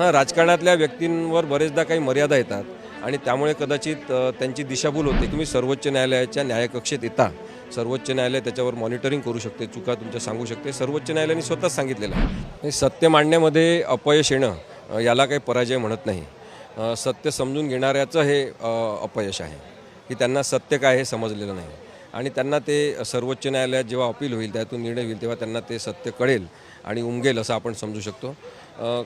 हां राजकारणातल्या व्यक्तींवर बरेचदा काही मर्यादा येतात आणि त्यामुळे कदाचित त्यांची दिशाभूल होते तुम्ही सर्वोच्च न्यायालयाच्या न्यायकक्षेत येता. सर्वोच्च न्यायालय त्याच्यावर मॉनिटरिंग करू शकते चुका तुमच्या सांगू शकते. सर्वोच्च न्यायालयाने स्वतःच सांगितलेलं आहे. सत्य मांडण्यामध्ये अपयश येणं याला काही पराजय म्हणत नाही. सत्य समजून घेणाऱ्याचं हे अपयश आहे. की त्यांना सत्य काय हे समजलेलं नाही. आणि त्यांना ते सर्वोच्च न्यायालयात जेव्हा अपील होईल त्यातून निर्णय होईल तेव्हा त्यांना ते सत्य कळेल आणि उमगेल असं आपण समजू शकतो.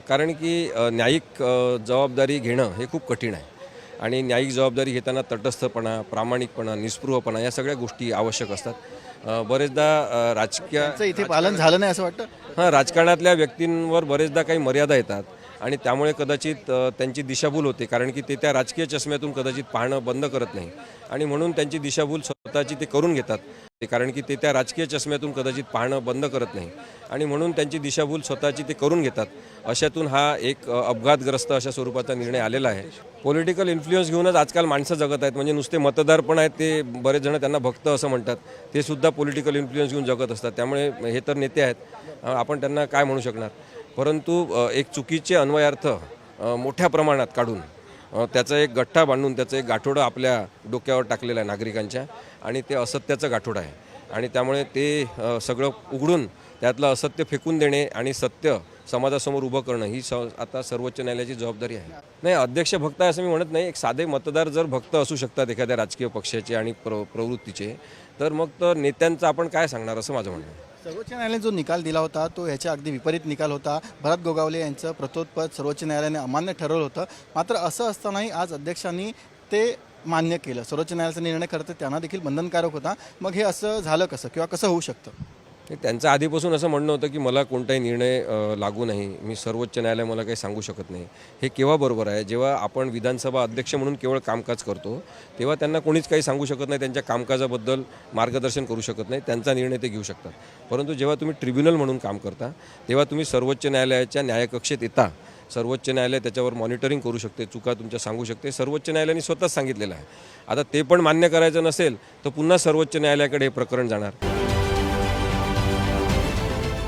कारण की न्यायिक जबाबदारी घेणं हे खूप कठीण आहे. आणि न्यायिक जबाबदारी घेताना तटस्थपणा प्रामाणिकपणा निस्पृहपणा या सगळ्या गोष्टी आवश्यक असतात. बरेचदा राजकीय इथे पालन झालं नाही असं वाटतं? हां राजकारणातल्या व्यक्तींवर बरेचदा काही मर्यादा येतात आणि त्यामुळे कदाचित त्यांची दिशाभूल होते. कारण की ते त्या राजकीय चष्म्यातून कदाचित पाहणं बंद करत नाही. आणि म्हणून त्यांची दिशाभूल स्वतःची ते करून घेतात. ते कारण की ते त्या राजकीय चष्म्यातून कदाचित पाहणं बंद करत नाही. आणि म्हणून त्यांची दिशाभूल स्वतःची ते करून घेतात. अशातून हा एक अपघातग्रस्त अशा स्वरूपाचा निर्णय आलेला आहे. पॉलिटिकल इन्फ्लुएन्स घेऊनच आजकाल माणसं जगत आहेत. म्हणजे नुसते मतदार पण आहेत ते बरेच जण त्यांना भक्त असं म्हणतात. ते सुद्धा पॉलिटिकल इन्फ्लुएन्स घेऊन जगत असतात. त्यामुळे हे तर नेते आहेत. आपण त्यांना काय म्हणू शकणार? परंतु एक चुकीचे अन्वयार्थ मोठ्या प्रमाणात काढून त्याचा एक गठ्ठा बांधून त्याचं एक गाठोडं आपल्या डोक्यावर टाकलेलं आहे नागरिकांच्या आणि ते असत्याचं गाठोडं आहे. आणि त्यामुळे ते सगळं उघडून त्यातलं असत्य फेकून देणे आणि सत्य समाजासमोर उभं करणं ही स आता सर्वोच्च न्यायालयाची जबाबदारी आहे. नाही अध्यक्ष भक्त आहे असं मी म्हणत नाही. एक साधे मतदार जर भक्त असू शकतात एखाद्या राजकीय पक्षाचे आणि प्र प्रवृत्तीचे तर मग तर नेत्यांचं आपण काय सांगणार असं माझं म्हणणं आहे. सर्वोच्च न्यायालयाने जो निकाल दिला होता तो ह्याच्या अगदी विपरीत निकाल होता. भरत गोगावले यांचं प्रतोत्पद सर्वोच्च न्यायालयाने अमान्य ठरवलं होतं. मात्र असं असतानाही आज अध्यक्षांनी ते मान्य केलं. सर्वोच्च न्यायालयाचा निर्णय खरं तर त्यांना देखील बंधनकारक होता. मग हे असं झालं कसं? किंवा कसं होऊ शकतं? त्यांचं आधीपासून असं म्हणणं होतं की मला कोणताही निर्णय लागू नाही. मी सर्वोच्च न्यायालय मला काही सांगू शकत नाही. हे केव्हा बरोबर आहे? जेव्हा आपण विधानसभा अध्यक्ष म्हणून केवळ कामकाज करतो तेव्हा त्यांना कोणीच काही सांगू शकत नाही त्यांच्या कामकाजाबद्दल मार्गदर्शन करू शकत नाही त्यांचा निर्णय ते घेऊ शकतात. परंतु जेव्हा तुम्ही ट्रिब्युनल म्हणून काम करता तेव्हा तुम्ही सर्वोच्च न्यायालयाच्या न्यायकक्षेत येता. सर्वोच्च न्यायालय त्याच्यावर मॉनिटरिंग करू शकते चुका तुमच्या सांगू शकते. सर्वोच्च न्यायालयाने स्वतःच सांगितलेलं आहे. आता ते पण मान्य करायचं नसेल तर पुन्हा सर्वोच्च न्यायालयाकडे हे प्रकरण जाणार.